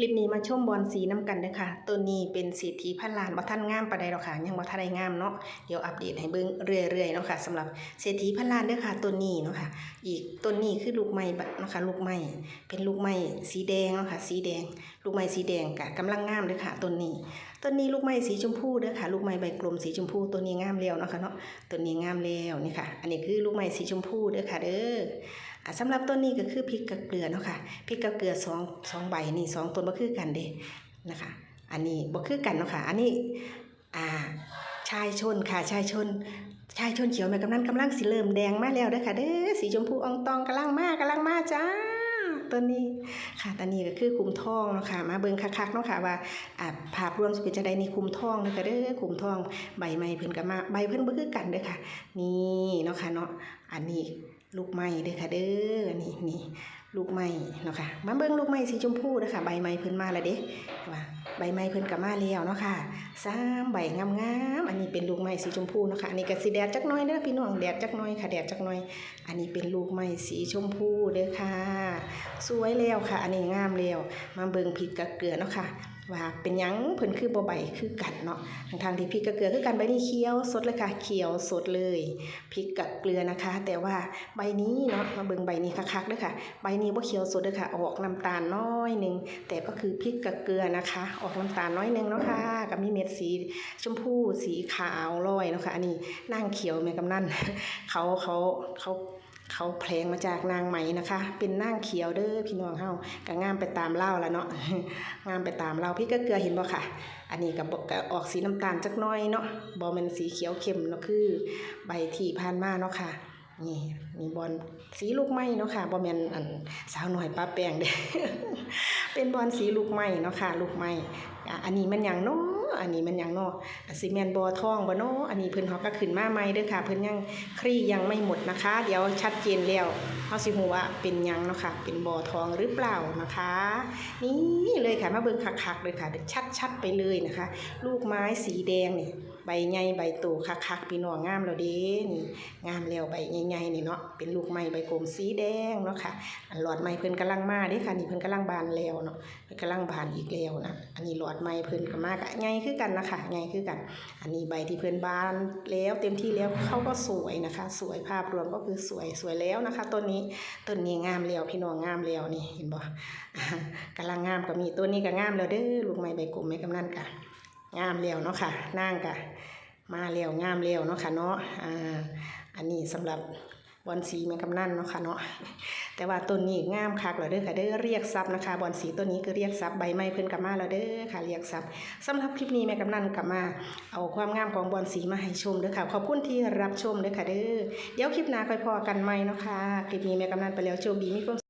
คลิปนี้มาชมบอลสีน้ำกันเด้อค่ะตัวนี้เป็นเศรษฐีพันล้านบ่ทันงามปานใดดอกค่ะ ยังบ่ทันได้งามเนาะเดี๋ยวอัปเดตให้เบิ่งเรื่อยๆเนาะค่ะสำหรับเศรษฐีพันล้านเด้อค่ะตัวนี้เนาะค่ะ อีกต้นนี้คือลูกไม้บะเนาะค่ะลูกไม้เป็นลูกไม้สีแดงเนาะค่ะสีแดง ลูกไม้สีแดงกะกำลังงามเด้อค่ะต้นนี้ต้นนี้ลูกไม้สีชมพูเด้อค่ะ ลูกไม้ใบกลมสีชมพูตัวนี้งามแล้วเนาะค่ะเนาะตัวนี้งามแล้วนี่ค่ะ อันนี้คือลูกไม้สีชมพูเด้อค่ะเด้อสำหรับต้นนี้ก็คือพริกกับเกลือเนาะค่ะพริกกับเกลือสองสองใบนี่สองต้นบ่คือกันเด้นะคะ อันนี้บ่คือกันเนาะค่ะ อันนี้อ่าชายชนค่ะชายชนชายชนเขียวแม่กำนันกำลังสีเริ่มแดงมาแล้วเด้อค่ะเด้อสีชมพูอองตองกำลังมากำลังมาจ้า ต้นนี้ค่ะตอนนี้ก็คือคุมทองเนาะค่ะมาเบิ่งคักๆเนาะค่ะว่าอ่าภาพรวมสิเป็นจังได๋นี่คุมทองเด้อค่ะเด้อคุมทองใบไม้เพิ่นก็มาใบเพิ่นบ่คือกันเด้อค่ะ นี่เนาะค่ะเนาะอันนี้ลูกไม้เด้อค่ะเด้อนี่นี่ลูกไม้เนาะค่ะมาเบิ่งลูกไม้สีชมพูเด้อค่ะใบไม้เพิ่นมาแล้วเด้ว่าใบไม้เพิ่นก็มาแล้วเนาะค่ะสามใบงามๆอันนี้เป็นลูกไม้สีชมพูเนาะค่ะอันนี้ก็สิแดดจักหน่อยเด้อพี่น้องแดดจักหน่อยค่ะแดดจักหน่อย อันนี้เป็นลูกไม้สีชมพูเด้อค่ะ สวยแล้วค่ะ อันนี้งามแล้วมาเบิ่งพริกกับเกลือเนาะค่ะว่าเป็นยังเพิ่นคือบ่ใบคือกันเนาะทางๆที่พริกกับเกลือคือกันใบนี้เขียวสดเลยค่ะเขียวสดเลยพริกกับเกลือนะคะ แต่ว่าใบนี้เนาะมาเบิ่งใบนี้คักๆเด้อค่ะ ใบนี้บ่เขียวสดเด้อค่ะ ออกน้ำตาลน้อยหนึงแต่ก็คือพริกกับเกลือนะคะ ออกน้ำตาลน้อยหนึงเนาะค่ะก็มีเม็ดสีชมพูสีขาวลอยเนาะค่ะอันนี้นางเขียวแม่กำนันเขาเขาเขา เขาแพลงมาจากนางไหมนะคะ เป็นนางเขียวเด้อพี่น้องเฮาก็งามไปตามเล่าแล้วเนาะงามไปตามเราพี่ก็เกลือเห็นบ่ค่ะ อันนี้ก็บอกก็ออกสีน้ำตาลจักน้อยเนาะบอมันสีเขียวเข้มเนาะคือ ใบที่ผ่านมาเนาะค่ะนี่มีบอลสีลูกไม้เนาะค่ะบอแมนอันสาวหน่อยป้าแป้งเด้เป็นบอลสีลูกไม้เนาะค่ะ ลูกไม้อันนี้มันหยังเนาะ อันนี้มันยังเนาะอะสิแมนบอทองบ่เนาะอันนี้เพิ่นเฮาก็ขึ้นมาใหม่เด้อค่ะ เพิ่นยังคลี่ยังไม่หมดนะคะ เดี๋ยวชัดเจนแล้วเฮาสิฮู้ว่าเป็นยังเนาะค่ะ เป็นบอทองหรือเปล่านะคะ นี่เลยค่ะมาเบิ่งคักๆเลยค่ะชัดๆไปเลยนะคะ ลูกไม้สีแดงนี่ใบใหญ่ใบโตคักๆพี่น้องงามแล้วเด้นี่งามแล้วใบใหญ่ๆนี่เนาะเป็นลูกไม้ใบกลมสีแดงเนาะค่ะอันหลอดไม้เพิ่นกำลังมาเด้ค่ะนี่เพิ่นกำลังบานแล้วเนาะเพิ่นกำลังบานอีกแล้วนะอันนี้หลอดไม้เพิ่นก็มากะใหญ่คือกันนะคะใหญ่คือกัน อันนี้ใบที่เพิ่อนบ้านแล้วเต็มที่แล้วเขาก็สวยนะคะ สวยภาพรวมก็คือสวยสวยแล้วนะคะต้นนี้ต้นนี้งามแล้วพี่น้องงามแล้วนี่เห็นบ่อ่าลังงามก็มีตัวนี้ก็งามแล้วเด้อลูกไม้ใบกลมไม้กำนันกะงามแล้วเนาะค่ะนางกะมาแล้วงามแล้วเนาะค่ะเนาะอ่าอันนี้สำหรับ บอลสีแม่กำนันเนาะค่ะเนาะแต่ว่าต้นนี้งามคักเราเด้อค่ะเด้อเรียกซับนะคะบอลสีต้นนี้คือเรียกซับใบไม้เพิ่นกับมาเราเด้อค่ะเรียกทรัพย์สำหรับคลิปนี้แม่กำนันกลับมา เอาความงามของบอลสีมาให้ชมเด้อค่ะขอบคุณที่รับชมเด้อค่ะเด้อเดี๋ยวคลิปหน้าค่อยพอกันใหม่เนาะค่ะคลิปนี้แม่กำนันไปแล้วโชคดีมีความ